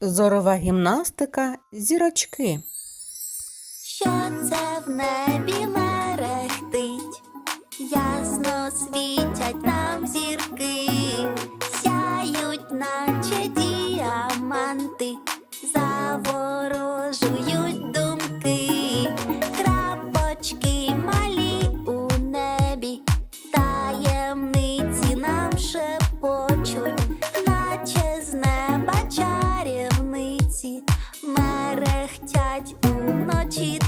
Зорова гімнастика зірочки. Що це в небі мерехтить? Ясно світять нам зірки, сяють, наче діаманти. мерехтять уночі.